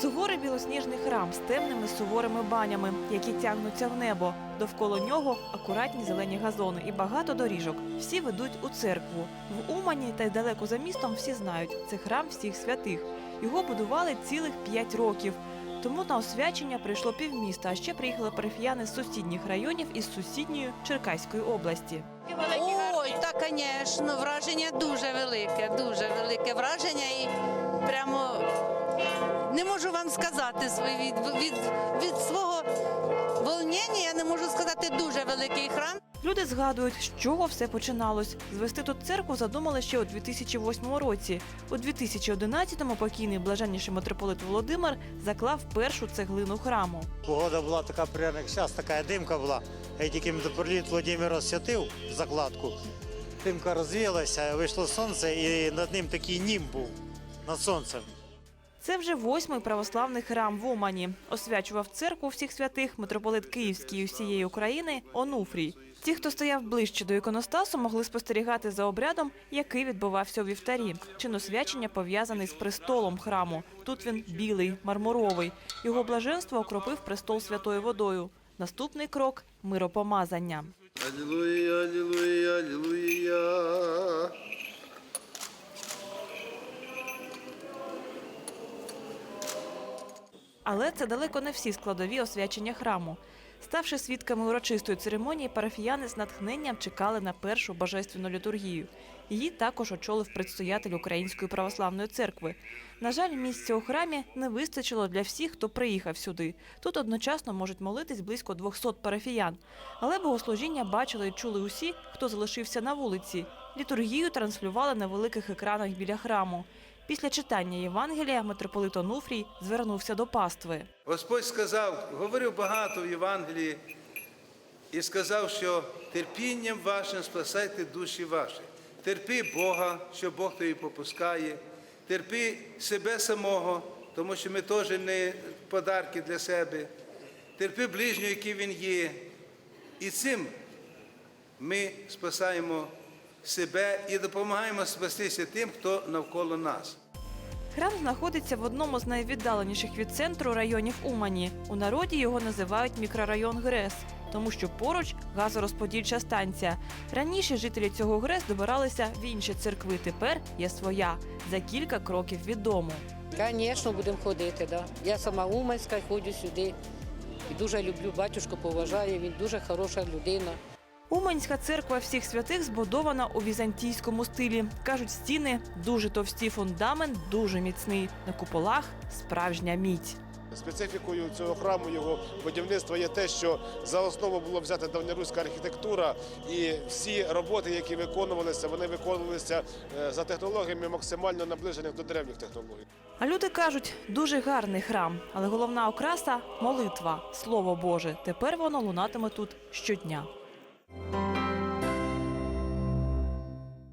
Суворий білосніжний храм з темними суворими банями, які тягнуться в небо. Довкола нього акуратні зелені газони і багато доріжок. Всі ведуть у церкву. В Умані та й далеко за містом всі знають, це храм всіх святих. Його будували цілих п'ять років. Тому на освячення прийшло півміста, а ще приїхали парафіяни з сусідніх районів із сусідньої Черкаської області. Ой, та, звісно, враження дуже велике, дуже велике враження і прямо не можу вам сказати свої від, від, від свого волнення, я не можу сказати дуже великий храм. Люди згадують, з чого все починалось. Звести тут церкву задумали ще у 2008 році. У 2011-му покійний блаженніший митрополит Володимир заклав першу цеглину храму. Погода була така прямо, як зараз, така димка була. Я тільки митрополит Володимир освятив закладку. Димка розвіялася, вийшло сонце, і над ним такий нім був над сонцем. Це вже восьмий православний храм в Умані. Освячував церкву всіх святих митрополит Київський і всієї України Онуфрій. Ті, хто стояв ближче до іконостасу, могли спостерігати за обрядом, який відбувався у вівтарі. Чин освячення пов'язаний з престолом храму. Тут він білий, мармуровий. Його блаженство окропив престол святою водою. Наступний крок миропомазання. Аллилуйя, аллилуйя, Але це далеко не всі складові освячення храму. Ставши свідками урочистої церемонії, парафіяни з натхненням чекали на першу божественну літургію. Її також очолив предстоятель Української православної церкви. На жаль, місця у храмі не вистачило для всіх, хто приїхав сюди. Тут одночасно можуть молитись близько 200 парафіян. Але богослужіння бачили і чули усі, хто залишився на вулиці. Літургію транслювали на великих екранах біля храму. Після читання Євангелія митрополит Онуфрій звернувся до пастви. Господь сказав, говорив багато в Євангелії і сказав, що терпінням вашим спасайте душі ваші. Терпи Бога, що Бог тобі попускає, терпи себе самого, тому що ми теж не подарки для себе. Терпи ближнього, який він є. І цим ми спасаємо себе і допомагаємо спастися тим, хто навколо нас. Храм знаходиться в одному з найвіддаленіших від центру районів Умані. У народі його називають мікрорайон ГРЕС, тому що поруч газорозподільча станція. Раніше жителі цього ГРЕС добиралися в інші церкви. Тепер є своя за кілька кроків від дому. Звісно, будемо ходити. Да. Я сама уманська, ходжу сюди. І дуже люблю батюшку, поважаю, він дуже хороша людина. Уманська церква всіх святих збудована у візантійському стилі. Кажуть, стіни дуже товсті, фундамент дуже міцний. На куполах справжня мідь. Специфікою цього храму його будівництва є те, що за основу було взята давньоруська архітектура, і всі роботи, які виконувалися, вони виконувалися е, за технологіями максимально наближених до древніх технологій. А люди кажуть, дуже гарний храм, але головна окраса молитва, слово Боже. Тепер воно лунатиме тут щодня. Thank you.